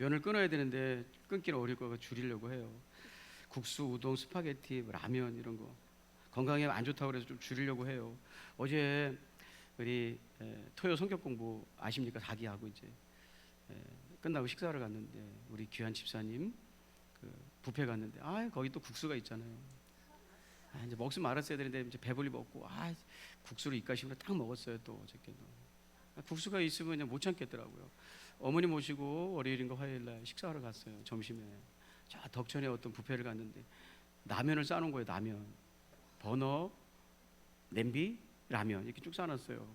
면을 끊어야 되는데 끊기는 어려울 거가 줄이려고 해요. 국수, 우동, 스파게티, 뭐 라면 이런 거 건강에 안 좋다고 그래서 좀 줄이려고 해요. 어제 우리 에, 토요 성격 공부 아십니까? 사기하고 이제 에, 끝나고 식사를 갔는데 우리 귀한 집사님 그 뷔페 갔는데 아 거기 또 국수가 있잖아요. 아, 이제 먹으면 알았어야 되는데 이제 배불리 먹고 아 국수를 입가심으로 딱 먹었어요 또 어저께도 아, 국수가 있으면 그냥 못 참겠더라고요. 어머니 모시고 월요일인가 화요일 날 식사하러 갔어요 점심에 저 덕천에 어떤 뷔페를 갔는데 라면을 싸놓은 거예요 라면 버너 냄비 라면 이렇게 쭉 싸놨어요.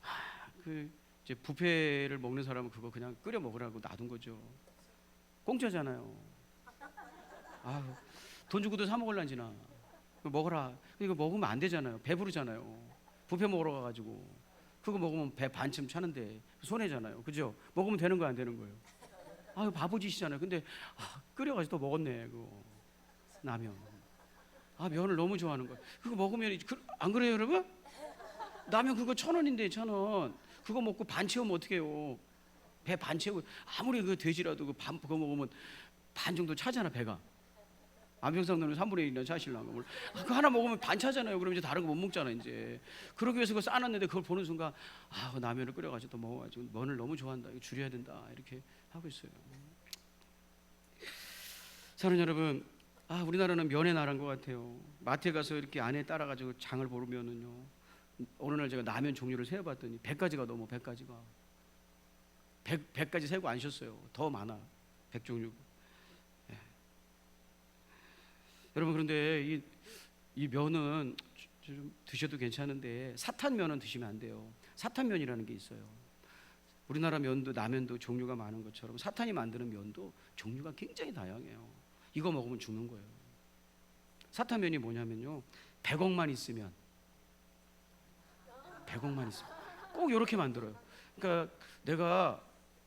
하, 그 이제 뷔페를 먹는 사람은 그거 그냥 끓여 먹으라고 놔둔 거죠. 공짜잖아요. 아, 돈 주고도 사 먹을란지나 먹어라. 이거 먹으면 안 되잖아요. 배부르잖아요. 뷔페 먹으러 가가지고 그거 먹으면 배 반쯤 차는데 손해잖아요. 그죠? 먹으면 되는 거야 안 되는 거예요. 아, 바보짓이잖아요. 근데 아, 끓여가지고 또 먹었네 그거 라면. 아 면을 너무 좋아하는 거예요. 그거 먹으면 그, 안 그래요 여러분? 라면 그거 천 원인데 천 원. 그거 먹고 반 채우면 어떻게 해요? 배 반 채우고 아무리 그 돼지라도 그 반 그거 먹으면 반 정도 차잖아 배가. 안병상 너는 3분의 1이나 차실라고 뭘. 아, 그거 하나 먹으면 반 차잖아요. 그럼 이제 다른 거 못 먹잖아 이제. 그러기 위해서 그거 싸놨는데 그걸 보는 순간 아, 그 라면을 끓여가지고 또 먹어가지고 면을 너무 좋아한다. 줄여야 된다. 이렇게 하고 있어요. 사는 여러분, 아 우리나라는 면의 나라인 것 같아요. 마트에 가서 이렇게 안에 따라가지고 장을 보면은요. 어느 날 제가 라면 종류를 세어봤더니 100가지가 넘어 100가지가 100, 100가지 세고 안 쉬었어요. 더 많아 100종류. 예. 여러분 그런데 이, 이 면은 좀 드셔도 괜찮은데 사탄 면은 드시면 안 돼요. 사탄 면이라는 게 있어요. 우리나라 면도 라면도 종류가 많은 것처럼 사탄이 만드는 면도 종류가 굉장히 다양해요. 이거 먹으면 죽는 거예요. 사탄 면이 뭐냐면요. 100억만 있으면 100억만 있으면 꼭 이렇게 만들어요. 그러니까 내가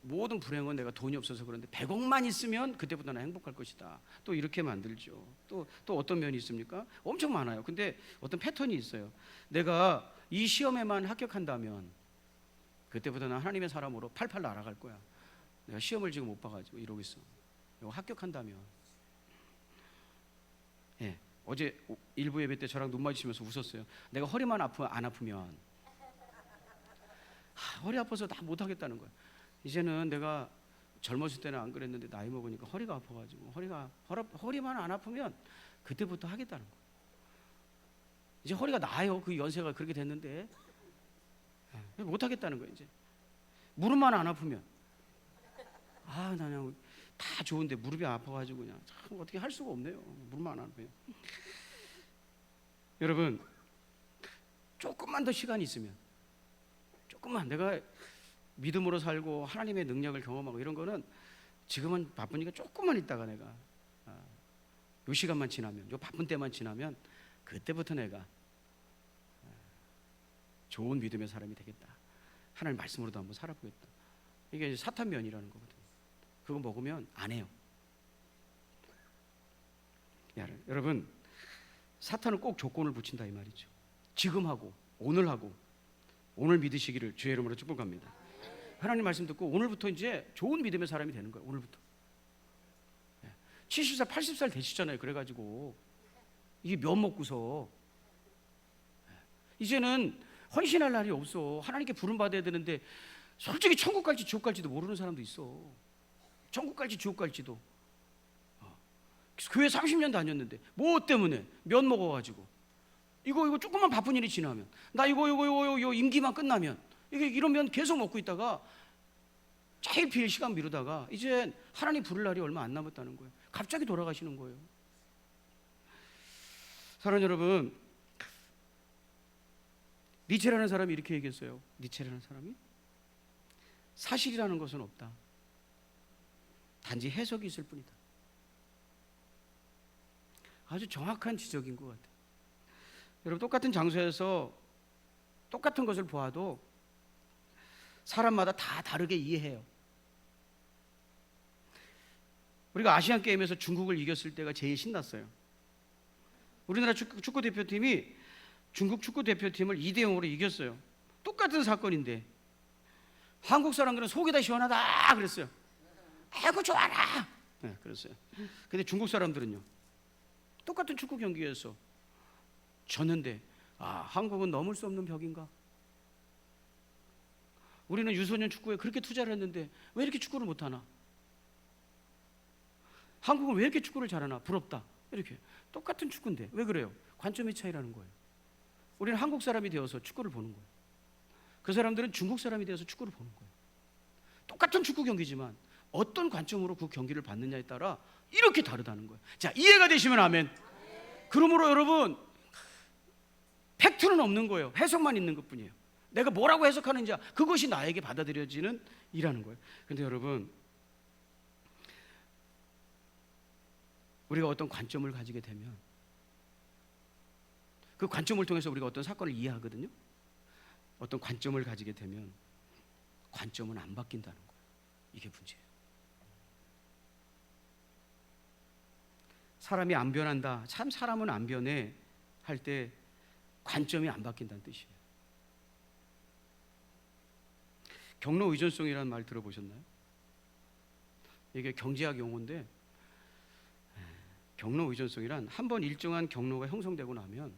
모든 불행은 내가 돈이 없어서 그런데 100억만 있으면 그때부터 는 행복할 것이다. 또 이렇게 만들죠. 또, 또 어떤 면이 있습니까? 엄청 많아요. 근데 어떤 패턴이 있어요. 내가 이 시험에만 합격한다면 그때부터 는 하나님의 사람으로 팔팔 날아갈 거야. 내가 시험을 지금 못 봐가지고 이러고 있어. 이거 합격한다면. 예. 어제 일부 예배 때 저랑 눈 마주치면서 웃었어요. 내가 허리만 아프 안 아프면 하, 허리 아파서 다 못하겠다는 거야. 이제는 내가 젊었을 때는 안 그랬는데 나이 먹으니까 허리가 아파가지고 허리가 허리, 허리만 안 아프면 그때부터 하겠다는 거야. 이제 허리가 나아요. 그 연세가 그렇게 됐는데 예, 못하겠다는 거야 이제. 무릎만 안 아프면 아, 나 그냥 다 좋은데 무릎이 아파가지고 그냥 참 어떻게 할 수가 없네요. 무릎만 안 아프면. 여러분 조금만 더 시간이 있으면 조금만 내가 믿음으로 살고 하나님의 능력을 경험하고 이런 거는 지금은 바쁘니까 조금만 있다가 내가 아, 요 시간만 지나면 요 바쁜 때만 지나면 그때부터 내가 아, 좋은 믿음의 사람이 되겠다. 하나님 말씀으로도 한번 살아보겠다. 이게 사탄면이라는 거거든요. 그거 먹으면 안 해요. 야, 여러분 사탄은 꼭 조건을 붙인다 이 말이죠. 지금 하고 오늘 하고 오늘 믿으시기를 주의 이름으로 축복합니다. 하나님 말씀 듣고 오늘부터 이제 좋은 믿음의 사람이 되는 거예요. 오늘부터. 70살, 80살 되시잖아요. 그래가지고 이게 면 먹고서 이제는 헌신할 날이 없어. 하나님께 부름 받아야 되는데 솔직히 천국 갈지 지옥 갈지도 모르는 사람도 있어. 천국 갈지 지옥 갈지도. 어. 교회 30년 다녔는데 뭐 때문에 면 먹어가지고 이거 이거 조금만 바쁜 일이 지나면 나 이거 이거 이거 이거 임기만 끝나면 이게 이러면 계속 먹고 있다가 차일피일 시간 미루다가 이제 하나님 부를 날이 얼마 안 남았다는 거예요. 갑자기 돌아가시는 거예요. 사랑하는 여러분, 니체라는 사람이 이렇게 얘기했어요. 니체라는 사람이 사실이라는 것은 없다. 단지 해석이 있을 뿐이다. 아주 정확한 지적인 것 같아요. 여러분 똑같은 장소에서 똑같은 것을 보아도 사람마다 다 다르게 이해해요. 우리가 아시안 게임에서 중국을 이겼을 때가 제일 신났어요. 우리나라 축구, 축구 대표팀이 중국 축구 대표팀을 2대 0으로 이겼어요. 똑같은 사건인데 한국 사람들은 속이 다 시원하다 그랬어요. 아이고 좋아라. 네, 그랬어요. 근데 중국 사람들은요. 똑같은 축구 경기에서 졌는데 아 한국은 넘을 수 없는 벽인가? 우리는 유소년 축구에 그렇게 투자를 했는데 왜 이렇게 축구를 못하나? 한국은 왜 이렇게 축구를 잘하나? 부럽다. 이렇게 똑같은 축구인데 왜 그래요? 관점의 차이라는 거예요. 우리는 한국 사람이 되어서 축구를 보는 거예요. 그 사람들은 중국 사람이 되어서 축구를 보는 거예요. 똑같은 축구 경기지만 어떤 관점으로 그 경기를 봤느냐에 따라 이렇게 다르다는 거예요. 자, 이해가 되시면 아멘. 그러므로 여러분 팩트는 없는 거예요. 해석만 있는 것 뿐이에요. 내가 뭐라고 해석하는지 그것이 나에게 받아들여지는 이라는 거예요. 근데 여러분 우리가 어떤 관점을 가지게 되면 그 관점을 통해서 우리가 어떤 사건을 이해하거든요. 어떤 관점을 가지게 되면 관점은 안 바뀐다는 거예요. 이게 문제예요. 사람이 안 변한다. 참 사람은 안 변해 할 때 관점이 안 바뀐다는 뜻이에요. 경로 의존성이라는 말 들어보셨나요? 이게 경제학 용어인데 경로 의존성이란 한 번 일정한 경로가 형성되고 나면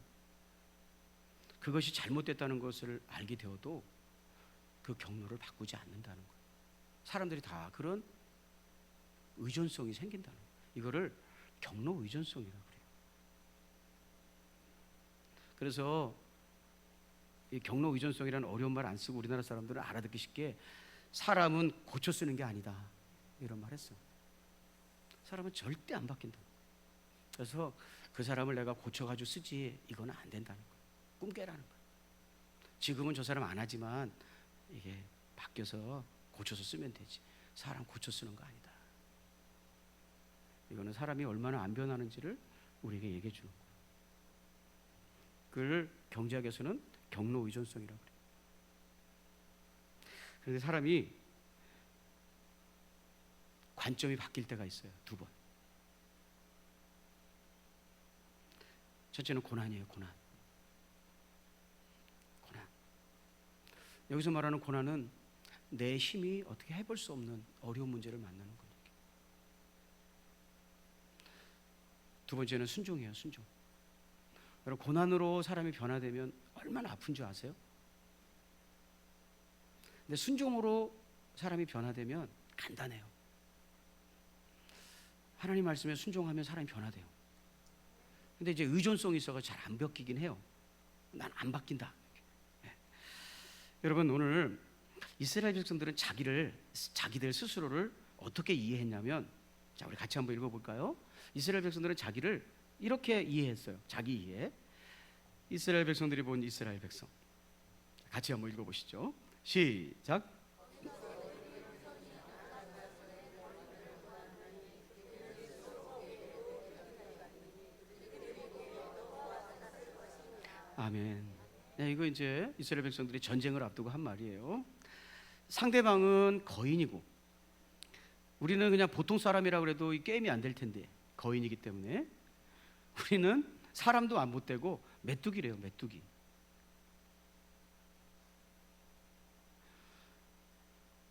그것이 잘못됐다는 것을 알게 되어도 그 경로를 바꾸지 않는다는 거예요. 사람들이 다 그런 의존성이 생긴다는 거예요. 이거를 경로 의존성이라고 그래요. 그래서 이 경로 의존성이라는 어려운 말 안 쓰고 우리나라 사람들은 알아듣기 쉽게 사람은 고쳐 쓰는 게 아니다 이런 말 했어. 사람은 절대 안 바뀐다. 그래서 그 사람을 내가 고쳐가지고 쓰지 이거는 안 된다는 거예요. 꿈 깨라는 거예요. 지금은 저 사람 안 하지만 이게 바뀌어서 고쳐서 쓰면 되지. 사람 고쳐 쓰는 거 아니다. 이거는 사람이 얼마나 안 변하는지를 우리에게 얘기해 주는 거예요. 그걸 경제학에서는 경로 의존성이라고 그래요. 그런데 사람이 관점이 바뀔 때가 있어요. 두 번. 첫째는 고난이에요, 고난. 고난. 여기서 말하는 고난은 내 힘이 어떻게 해볼 수 없는 어려운 문제를 만나는 거예요. 두 번째는 순종이에요, 순종. 여러분 고난으로 사람이 변화되면 얼마나 아픈 줄 아세요? 근데 순종으로 사람이 변화되면 간단해요. 하나님 말씀에 순종하면 사람이 변화돼요. 근데 이제 의존성이 있어서 잘 안 바뀌긴 해요. 난 안 바뀐다. 예. 여러분 오늘 이스라엘 백성들은 자기를 자기들 스스로를 어떻게 이해했냐면 자 우리 같이 한번 읽어볼까요? 이스라엘 백성들은 자기를 이렇게 이해했어요. 자기 이해. 이스라엘 백성들이 본 이스라엘 백성. 같이 한번 읽어보시죠. 시작. 아멘. 네, 이거 이제 이스라엘 백성들이 전쟁을 앞두고 한 말이에요. 상대방은 거인이고 우리는 그냥 보통 사람이라 그래도 이 게임이 안 될 텐데 거인이기 때문에 우리는 사람도 안 못 되고 메뚜기래요, 메뚜기.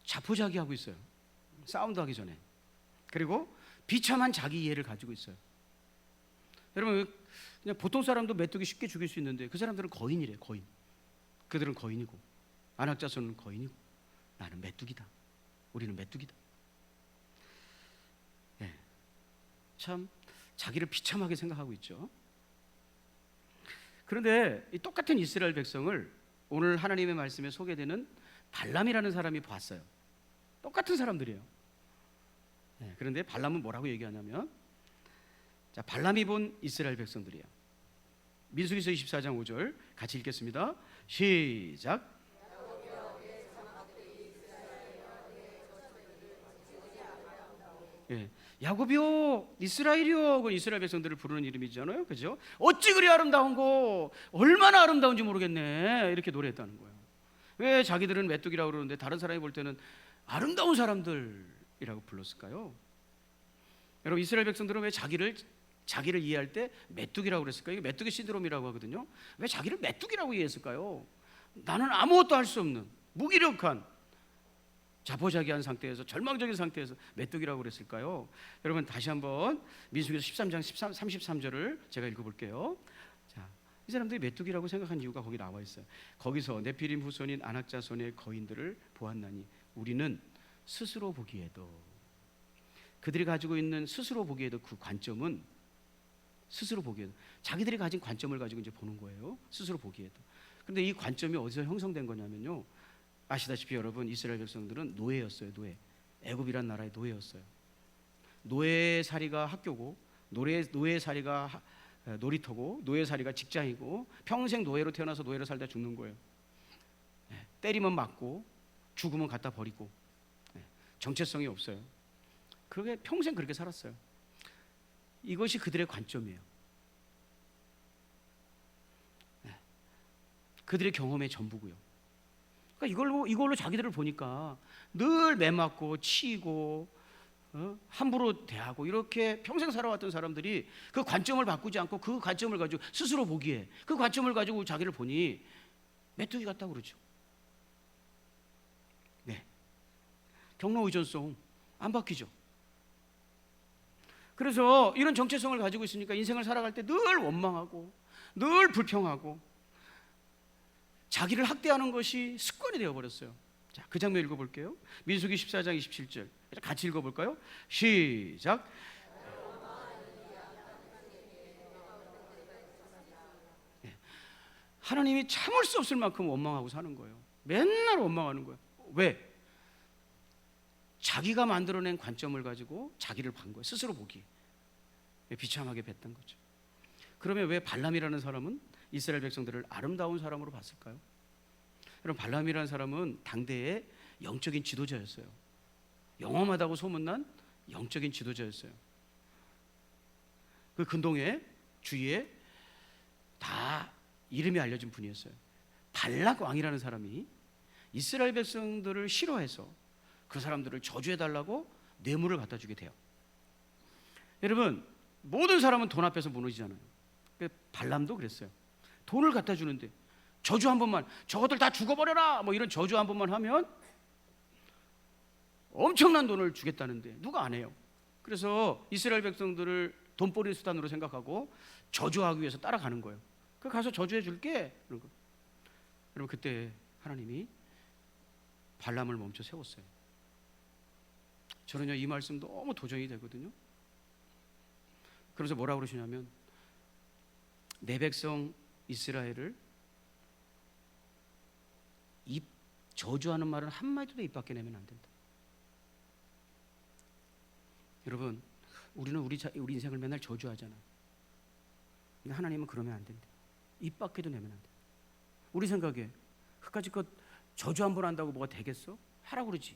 자포자기 하고 있어요. 싸움도 하기 전에. 그리고 비참한 자기 이해를 가지고 있어요. 여러분 그냥 보통 사람도 메뚜기 쉽게 죽일 수 있는데 그 사람들은 거인이래, 거인. 그들은 거인이고 안학자손은 거인이고 나는 메뚜기다. 우리는 메뚜기다. 예. 참 자기를 비참하게 생각하고 있죠. 그런데 이 똑같은 이스라엘 백성을 오늘 하나님의 말씀에 소개되는 발람이라는 사람이 봤어요. 똑같은 사람들이에요. 네, 그런데 발람은 뭐라고 얘기하냐면 자, 발람이 본 이스라엘 백성들이에요. 민수기서 24장 5절 같이 읽겠습니다. 시작. 예. 야곱이요 이스라엘이요. 그 이스라엘 백성들을 부르는 이름이잖아요. 그죠? 어찌 그리 아름다운고 얼마나 아름다운지 모르겠네. 이렇게 노래했다는 거예요. 왜 자기들은 메뚜기라고 그러는데 다른 사람이 볼 때는 아름다운 사람들이라고 불렀을까요? 여러분 이스라엘 백성들은 왜 자기를 자기를 이해할 때 메뚜기라고 그랬을까요? 이게 메뚜기 시드롬이라고 하거든요. 왜 자기를 메뚜기라고 이해했을까요? 나는 아무것도 할 수 없는 무기력한 자포자기한 상태에서 절망적인 상태에서 메뚜기라고 그랬을까요? 여러분 다시 한번 민수기서 13장 13, 33절을 제가 읽어볼게요. 자, 이 사람들이 메뚜기라고 생각한 이유가 거기 나와 있어요. 거기서 네피림 후손인 안악자 손의 거인들을 보았나니 우리는 스스로 보기에도 그들이 가지고 있는 스스로 보기에도 그 관점은 스스로 보기에도 자기들이 가진 관점을 가지고 이제 보는 거예요. 스스로 보기에도. 근데 이 관점이 어디서 형성된 거냐면요. 아시다시피 여러분 이스라엘 백성들은 노예였어요. 노예. 애굽이란 나라의 노예였어요. 노예살이가 학교고 노예 노예살이가 놀이터고 노예살이가 직장이고 평생 노예로 태어나서 노예로 살다 죽는 거예요. 예, 때리면 맞고 죽으면 갖다 버리고 예, 정체성이 없어요. 그게 평생 그렇게 살았어요. 이것이 그들의 관점이에요. 예, 그들의 경험의 전부고요. 그러니까 이걸로 이걸로 자기들을 보니까 늘 매맞고 치이고 어? 함부로 대하고 이렇게 평생 살아왔던 사람들이 그 관점을 바꾸지 않고 그 관점을 가지고 스스로 보기에 그 관점을 가지고 자기를 보니 메뚜기 같다고 그러죠. 네. 경로 의존성 안 바뀌죠. 그래서 이런 정체성을 가지고 있으니까 인생을 살아갈 때 늘 원망하고 늘 불평하고 자기를 학대하는 것이 습관이 되어 버렸어요. 자, 그 장면 읽어 볼게요. 민수기 14장 27절. 같이 읽어 볼까요? 시작. 예. 하나님이 참을 수 없을 만큼 원망하고 사는 거예요. 맨날 원망하는 거예요. 왜? 자기가 만들어낸 관점을 가지고 자기를 반 거예요. 스스로 보기. 비참하게 뱉던 거죠. 그러면 왜 발람이라는 사람은 이스라엘 백성들을 아름다운 사람으로 봤을까요? 여러분 발람이라는 사람은 당대의 영적인 지도자였어요. 영험하다고 소문난 영적인 지도자였어요. 그 근동에 주위에 다 이름이 알려진 분이었어요. 발락 왕이라는 사람이 이스라엘 백성들을 싫어해서 그 사람들을 저주해 달라고 뇌물을 갖다 주게 돼요. 여러분 모든 사람은 돈 앞에서 무너지잖아요. 그 발람도 그랬어요. 돈을 갖다 주는데 저주 한 번만 저것들 다 죽어버려라 뭐 이런 저주 한 번만 하면 엄청난 돈을 주겠다는데 누가 안 해요. 그래서 이스라엘 백성들을 돈벌이 수단으로 생각하고 저주하기 위해서 따라가는 거예요. 그 가서 저주해 줄게 그런 거. 여러분 그때 하나님이 발람을 멈춰 세웠어요. 저는요 이 말씀 너무 도전이 되거든요. 그래서 뭐라 그러시냐면 내 백성 이스라엘을 입 저주하는 말은 한 마디도 입 밖에 내면 안 된다. 여러분, 우리는 우리 자, 우리 인생을 맨날 저주하잖아. 근데 하나님은 그러면 안 된대. 입 밖에도 내면 안 돼. 우리 생각에 그까지 것 저주 한 번 한다고 뭐가 되겠어? 하라고 그러지.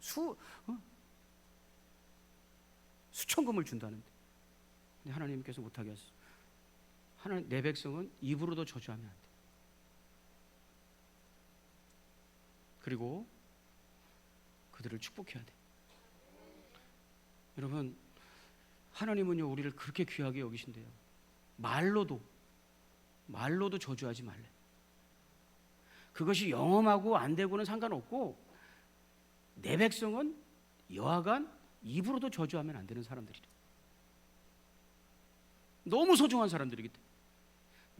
수 어? 수천금을 준다는데. 근데 하나님께서 못하게 하셨어. 하나님 내 백성은 입으로도 저주하면 안 돼. 그리고 그들을 축복해야 돼. 여러분 하나님은요 우리를 그렇게 귀하게 여기신대요. 말로도 말로도 저주하지 말래. 그것이 영험하고 안 되고는 상관없고 내 백성은 여하간 입으로도 저주하면 안 되는 사람들이래. 너무 소중한 사람들이기 때문에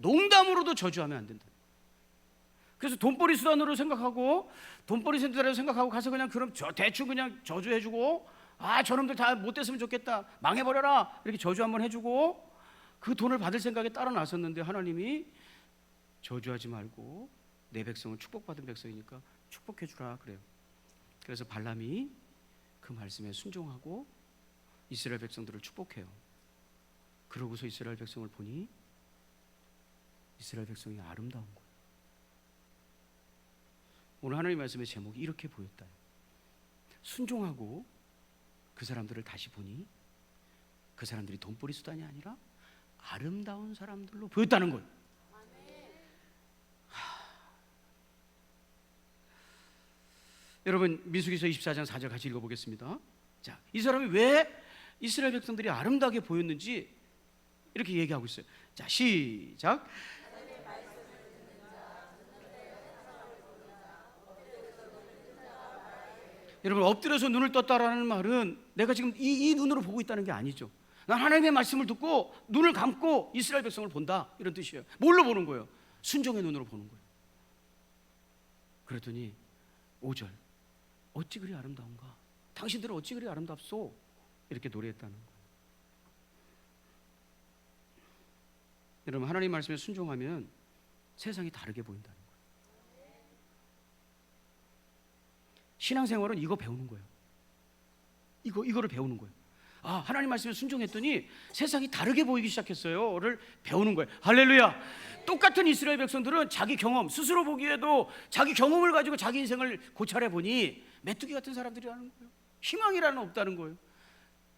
농담으로도 저주하면 안 된다. 그래서 돈벌이 수단으로 생각하고 돈벌이 수단으로 생각하고 가서 그냥 그럼 저 대충 그냥 저주해주고 아 저놈들 다 못됐으면 좋겠다 망해버려라 이렇게 저주 한번 해주고 그 돈을 받을 생각에 따라 나섰는데 하나님이 저주하지 말고 내 백성은 축복받은 백성이니까 축복해 주라 그래요. 그래서 발람이 그 말씀에 순종하고 이스라엘 백성들을 축복해요. 그러고서 이스라엘 백성을 보니 이스라엘 백성이 아름다운 거예요. 오늘 하나님 말씀의 제목이 이렇게 보였다. 순종하고 그 사람들을 다시 보니 그 사람들이 돈벌이 수단이 아니라 아름다운 사람들로 보였다는. 하... 여러분 민수기서 24장 4절 같이 읽어보겠습니다. 자, 이 사람이 왜 이스라엘 백성들이 아름다게 보였는지 이렇게 얘기하고 있어요. 자, 시작. 여러분 엎드려서 눈을 떴다라는 말은 내가 지금 이, 이 눈으로 보고 있다는 게 아니죠. 난 하나님의 말씀을 듣고 눈을 감고 이스라엘 백성을 본다 이런 뜻이에요. 뭘로 보는 거예요? 순종의 눈으로 보는 거예요. 그랬더니 5절 어찌 그리 아름다운가? 당신들은 어찌 그리 아름답소? 이렇게 노래했다는 거예요. 여러분 하나님 말씀에 순종하면 세상이 다르게 보인다는 거예요. 신앙생활은 이거 배우는 거예요. 이거 이거를 배우는 거예요. 아 하나님 말씀에 순종했더니 세상이 다르게 보이기 시작했어요를 배우는 거예요. 할렐루야. 똑같은 이스라엘 백성들은 자기 경험 스스로 보기에도 자기 경험을 가지고 자기 인생을 고찰해 보니 메뚜기 같은 사람들이라는 거예요. 희망이라는 없다는 거예요.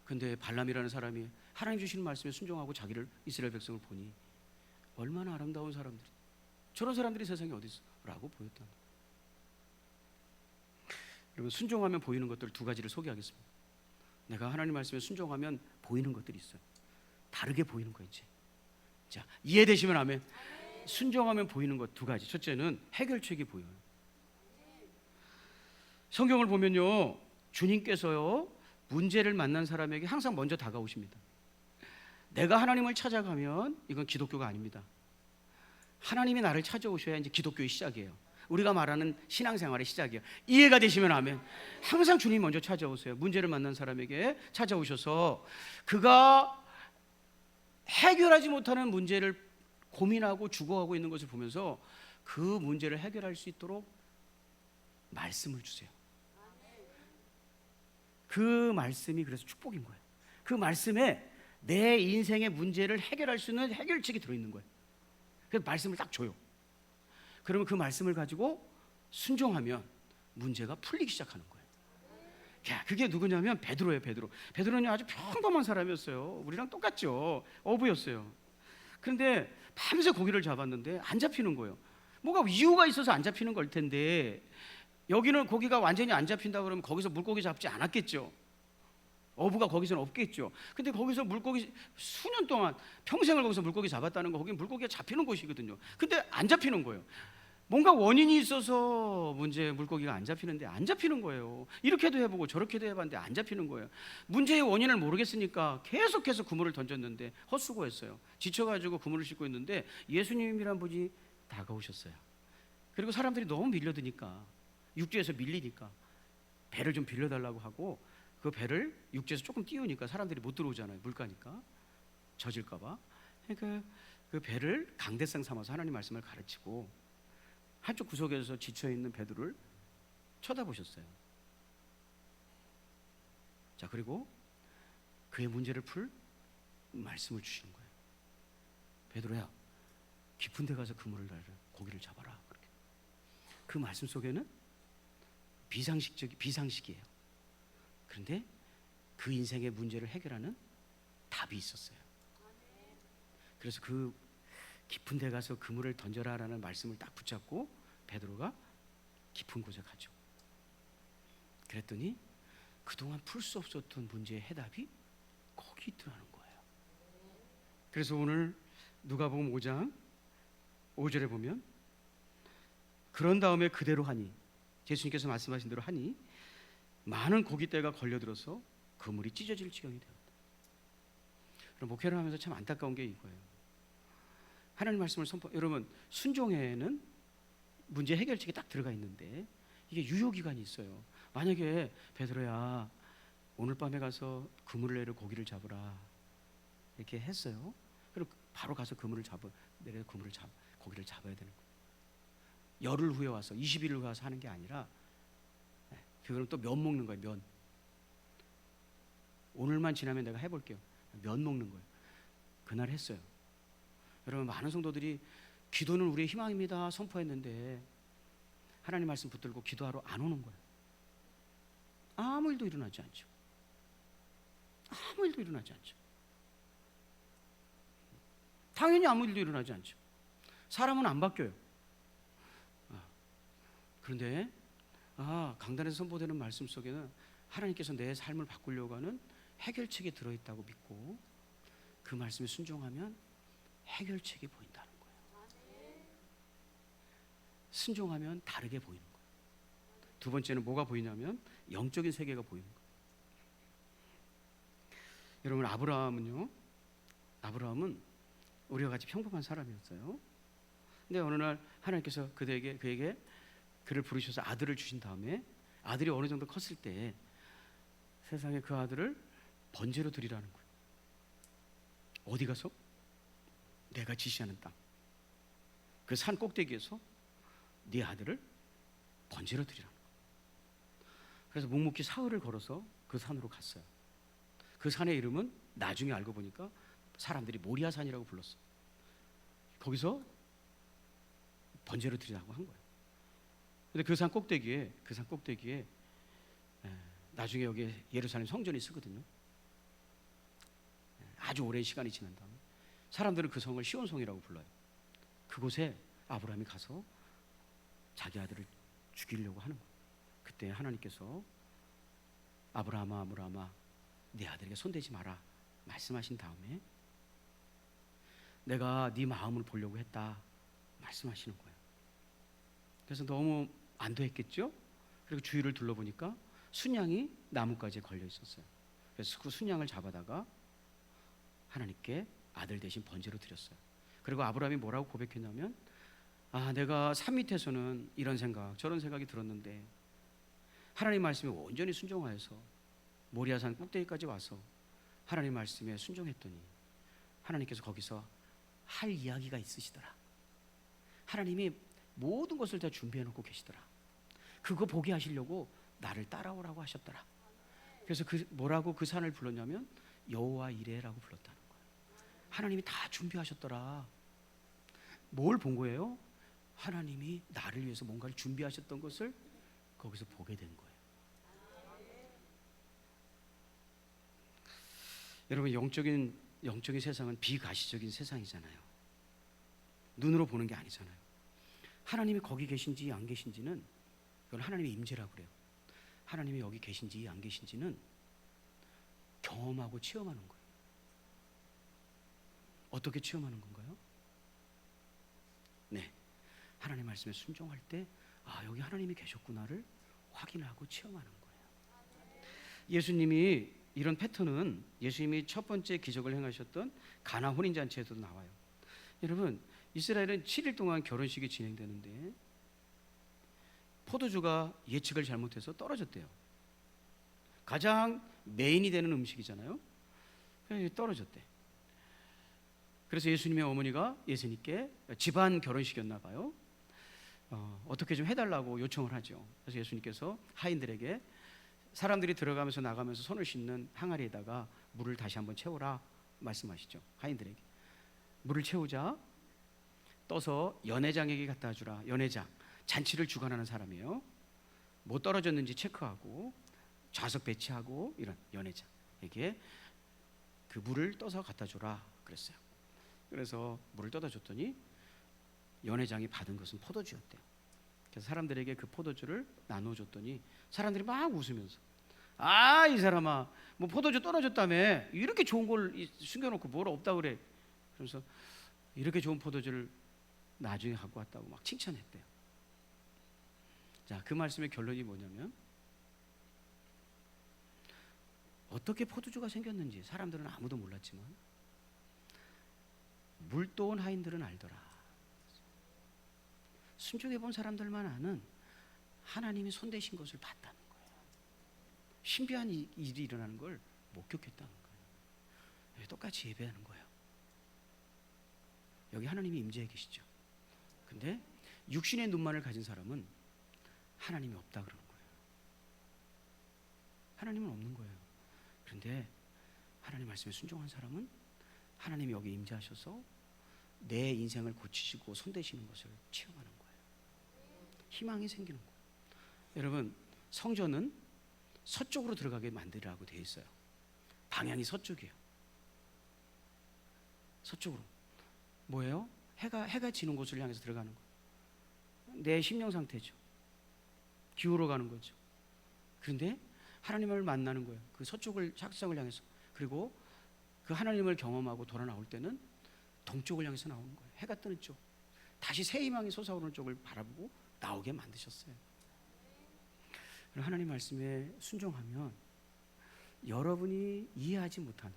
근데 발람이라는 사람이 하나님 주시는 말씀에 순종하고 자기를 이스라엘 백성을 보니 얼마나 아름다운 사람들이 저런 사람들이 세상에 어디 있어라고 보였다는 거예요. 여러분 순종하면 보이는 것들 두 가지를 소개하겠습니다. 내가 하나님 말씀에 순종하면 보이는 것들이 있어요. 다르게 보이는 거 있지. 자 이해되시면 아멘. 순종하면 보이는 것 두 가지. 첫째는 해결책이 보여요. 성경을 보면요, 주님께서요 문제를 만난 사람에게 항상 먼저 다가오십니다. 내가 하나님을 찾아가면 이건 기독교가 아닙니다. 하나님이 나를 찾아오셔야 이제 기독교의 시작이에요. 우리가 말하는 신앙생활의 시작이에요. 이해가 되시면 아멘. 항상 주님 먼저 찾아오세요. 문제를 만난 사람에게 찾아오셔서 그가 해결하지 못하는 문제를 고민하고 죽어가고 있는 것을 보면서 그 문제를 해결할 수 있도록 말씀을 주세요. 그 말씀이 그래서 축복인 거예요. 그 말씀에 내 인생의 문제를 해결할 수 있는 해결책이 들어있는 거예요. 그래서 말씀을 딱 줘요. 그러면 그 말씀을 가지고 순종하면 문제가 풀리기 시작하는 거예요. 야, 그게 누구냐면 베드로예요, 베드로. 베드로는 아주 평범한 사람이었어요. 우리랑 똑같죠. 어부였어요. 그런데 밤새 고기를 잡았는데 안 잡히는 거예요. 뭐가 이유가 있어서 안 잡히는 걸 텐데 여기는 고기가 완전히 안 잡힌다 그러면 거기서 물고기 잡지 않았겠죠. 어부가 거기서는 없겠죠. 근데 거기서 물고기 수년 동안 평생을 거기서 물고기 잡았다는 거 거기 물고기가 잡히는 곳이거든요. 근데 안 잡히는 거예요. 뭔가 원인이 있어서 문제 물고기가 안 잡히는데 안 잡히는 거예요. 이렇게도 해보고 저렇게도 해봤는데 안 잡히는 거예요. 문제의 원인을 모르겠으니까 계속해서 그물을 던졌는데 헛수고했어요. 지쳐가지고 그물을 싣고 있는데 예수님이란 분이 다가오셨어요. 그리고 사람들이 너무 밀려드니까 육지에서 밀리니까 배를 좀 빌려달라고 하고 그 배를 육지에서 조금 띄우니까 사람들이 못 들어오잖아요. 물가니까 젖을까봐. 그러니까 그 배를 강대상 삼아서 하나님 말씀을 가르치고 한쪽 구석에서 지쳐 있는 베드로를 쳐다보셨어요. 자 그리고 그의 문제를 풀 말씀을 주시는 거예요. 베드로야, 깊은 데 가서 그물을 달라 고기를 잡아라. 그렇게. 그 말씀 속에는 비상식적 비상식이에요. 그런데 그 인생의 문제를 해결하는 답이 있었어요. 그래서 그 깊은 데 가서 그물을 던져라라는 말씀을 딱 붙잡고 베드로가 깊은 곳에 가죠. 그랬더니 그동안 풀 수 없었던 문제의 해답이 거기 있더라는 거예요. 그래서 오늘 누가복음 5장 5절에 보면 그런 다음에 그대로 하니 예수님께서 말씀하신 대로 하니 많은 고깃대가 걸려들어서 그물이 찢어질 지경이 되었다. 그럼 목회를 하면서 참 안타까운 게 이거예요. 하나님 말씀을 선포 여러분 순종에는 문제 해결책이 딱 들어가 있는데 이게 유효 기간이 있어요. 만약에 베드로야 오늘 밤에 가서 그물을 내려 고기를 잡으라 이렇게 했어요. 그럼 바로 가서 그물을 잡아 내려 그물을 잡 고기를 잡아야 되는 거예요. 열흘 후에 와서 20일 후에 와서 하는 게 아니라 그거는 또 면 먹는 거예요. 면. 오늘만 지나면 내가 해볼게요. 면 먹는 거예요. 그날 했어요. 여러분 많은 성도들이 기도는 우리의 희망입니다 선포했는데 하나님 말씀 붙들고 기도하러 안 오는 거예요. 아무 일도 일어나지 않죠. 아무 일도 일어나지 않죠. 당연히 아무 일도 일어나지 않죠. 사람은 안 바뀌어요. 아, 그런데 아, 강단에서 선포되는 말씀 속에는 하나님께서 내 삶을 바꾸려고 하는 해결책이 들어있다고 믿고 그 말씀에 순종하면 해결책이 보인다는 거예요. 순종하면 다르게 보이는 거예요. 두 번째는 뭐가 보이냐면 영적인 세계가 보이는 거예요. 여러분 아브라함은요. 아브라함은 우리와 같이 평범한 사람이었어요. 근데 어느 날 하나님께서 그에게 그에게 그를 부르셔서 아들을 주신 다음에 아들이 어느 정도 컸을 때 세상에 그 아들을 번제로 드리라는 거예요. 어디 가서? 내가 지시하는 땅. 그 산 꼭대기에서 네 아들을 번제로 드리라는 거예요. 그래서 묵묵히 사흘을 걸어서 그 산으로 갔어요. 그 산의 이름은 나중에 알고 보니까 사람들이 모리아산이라고 불렀어. 거기서 번제로 드리라고 한 거예요. 근데 그 산 꼭대기에 그 산 꼭대기에 에, 나중에 여기 예루살렘 성전이 쓰거든요. 에, 아주 오랜 시간이 지난 다음에 사람들은 그 성을 시온성이라고 불러요. 그곳에 아브라함이 가서 자기 아들을 죽이려고 하는 거예요. 그때 하나님께서 아브라함아 아브라함아 네 아들에게 손대지 마라 말씀하신 다음에 내가 네 마음을 보려고 했다 말씀하시는 거예요. 그래서 너무 안도했겠죠? 그리고 주위를 둘러보니까 순양이 나뭇가지에 걸려 있었어요. 그래서 그 순양을 잡아다가 하나님께 아들 대신 번제로 드렸어요. 그리고 아브라함이 뭐라고 고백했냐면 아 내가 산 밑에서는 이런 생각 저런 생각이 들었는데 하나님 말씀에 온전히 순종하여서 모리아산 꼭대기까지 와서 하나님 말씀에 순종했더니 하나님께서 거기서 할 이야기가 있으시더라. 하나님이 모든 것을 다 준비해 놓고 계시더라. 그거 보게 하시려고 나를 따라오라고 하셨더라. 그래서 그 뭐라고 그 산을 불렀냐면 여호와 이레라고 불렀다는 거예요. 하나님이 다 준비하셨더라. 뭘 본 거예요? 하나님이 나를 위해서 뭔가를 준비하셨던 것을 거기서 보게 된 거예요. 여러분 영적인 영적인 세상은 비가시적인 세상이잖아요. 눈으로 보는 게 아니잖아요. 하나님이 거기 계신지 안 계신지는 그건 하나님의 임재라고 그래요. 하나님이 여기 계신지 안 계신지는 경험하고 체험하는 거예요. 어떻게 체험하는 건가요? 네. 하나님 말씀에 순종할 때 아, 여기 하나님이 계셨구나를 확인하고 체험하는 거예요. 예수님이 이런 패턴은 예수님이 첫 번째 기적을 행하셨던 가나 혼인 잔치에도 나와요. 여러분, 이스라엘은 7일 동안 결혼식이 진행되는데 포도주가 예측을 잘못해서 떨어졌대요. 가장 메인이 되는 음식이잖아요. 떨어졌대. 그래서 예수님의 어머니가 예수님께 집안 결혼식이었나 봐요. 어, 어떻게 좀 해달라고 요청을 하죠. 그래서 예수님께서 하인들에게 사람들이 들어가면서 나가면서 손을 씻는 항아리에다가 물을 다시 한번 채우라 말씀하시죠. 하인들에게 물을 채우자 떠서 연회장에게 갖다 주라. 연회장 잔치를 주관하는 사람이에요. 뭐 떨어졌는지 체크하고 좌석 배치하고 이런 연회장에게 그 물을 떠서 갖다 주라 그랬어요. 그래서 물을 떠다 줬더니 연회장이 받은 것은 포도주였대요. 그래서 사람들에게 그 포도주를 나눠 줬더니 사람들이 막 웃으면서 아 이 사람아 뭐 포도주 떨어졌다며 이렇게 좋은 걸 이- 숨겨놓고 뭘 없다 그래 그래서 이렇게 좋은 포도주를 나중에 갖고 왔다고 막 칭찬했대요. 자, 그 말씀의 결론이 뭐냐면 어떻게 포도주가 생겼는지 사람들은 아무도 몰랐지만 물도온 하인들은 알더라. 순종해 본 사람들만 아는 하나님이 손대신 것을 봤다는 거예요. 신비한 이- 일이 일어나는 걸 목격했다는 거예요. 예, 똑같이 예배하는 거예요. 여기 하나님이 임재해 계시죠. 근데 육신의 눈만을 가진 사람은 하나님이 없다 그러는 거예요. 하나님은 없는 거예요. 그런데 하나님 말씀에 순종한 사람은 하나님이 여기 임재하셔서 내 인생을 고치시고 손대시는 것을 체험하는 거예요. 희망이 생기는 거예요. 여러분 성전은 서쪽으로 들어가게 만들라고 되어 있어요. 방향이 서쪽이에요. 서쪽으로. 뭐예요? 해가 해가 지는 곳을 향해서 들어가는 거. 내 심령 상태죠. 기울어 가는 거죠. 그런데 하나님을 만나는 거예요. 그 서쪽을 착성을 향해서 그리고 그 하나님을 경험하고 돌아 나올 때는 동쪽을 향해서 나오는 거예요. 해가 뜨는 쪽. 다시 새 희망이 솟아오르는 쪽을 바라보고 나오게 만드셨어요. 하나님 말씀에 순종하면 여러분이 이해하지 못하는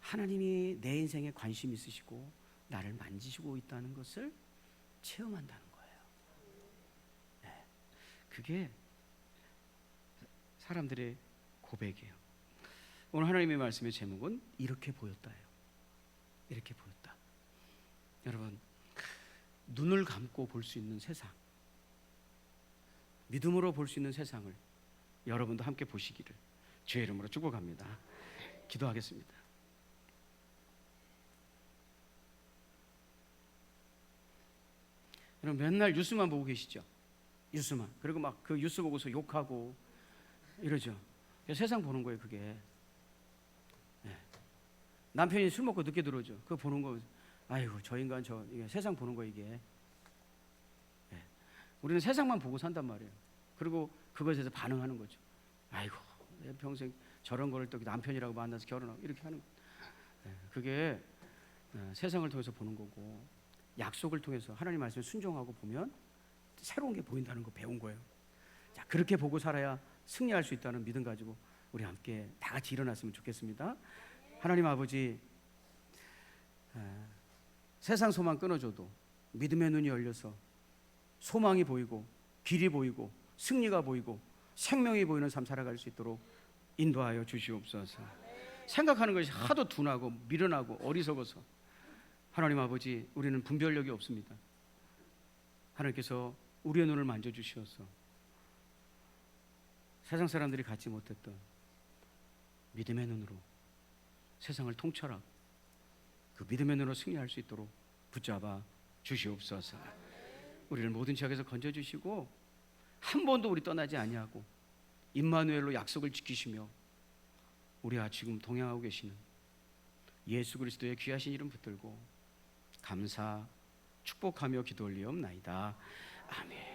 하나님이 내 인생에 관심 있으시고 나를 만지시고 있다는 것을. 네. 그게 사람들의 고백이에요. 오늘 하나님의 말씀의 제목은 이렇게 보였다예요. 이렇게 보였다. 여러분 눈을 감고 볼 수 있는 세상, 믿음으로 볼 수 있는 세상을 여러분도 함께 보시기를 주의 이름으로 축복합니다. 기도하겠습니다. 여러분 맨날 뉴스만 보고 계시죠? 뉴스만. 그리고 막 그 뉴스 보고서 욕하고 이러죠. 세상 보는 거예요, 그게. 네. 남편이 술 먹고 늦게 들어오죠. 그거 보는 거. 아이고, 저 인간 저 세상 보는 거 이게. 네. 우리는 세상만 보고 산단 말이에요. 그리고 그것에 대해서 반응하는 거죠. 아이고, 내 평생 저런 거를 또 남편이라고 만나서 결혼하고 이렇게 하는 거. 네. 그게 어, 세상을 통해서 보는 거고 약속을 통해서 하나님 말씀에 순종하고 보면 새로운 게 보인다는 거 배운 거예요. 자, 그렇게 보고 살아야 승리할 수 있다는 믿음 가지고 우리 함께 다 같이 일어났으면 좋겠습니다. 하나님 아버지 에, 세상 소망 끊어줘도 믿음의 눈이 열려서 소망이 보이고 길이 보이고 승리가 보이고 생명이 보이는 삶 살아갈 수 있도록 인도하여 주시옵소서. 생각하는 것이 하도 둔하고 미련하고 어리석어서 하나님 아버지 우리는 분별력이 없습니다. 하나님께서 우리의 눈을 만져주시어서 세상 사람들이 갖지 못했던 믿음의 눈으로 세상을 통찰하고 그 믿음의 눈으로 승리할 수 있도록 붙잡아 주시옵소서. 우리를 모든 지역에서 건져 주시고 한 번도 우리 떠나지 아니하고 임마누엘로 약속을 지키시며 우리와 지금 동행하고 계시는 예수 그리스도의 귀하신 이름 붙들고 감사 축복하며 기도 올리옵나이다. 아멘.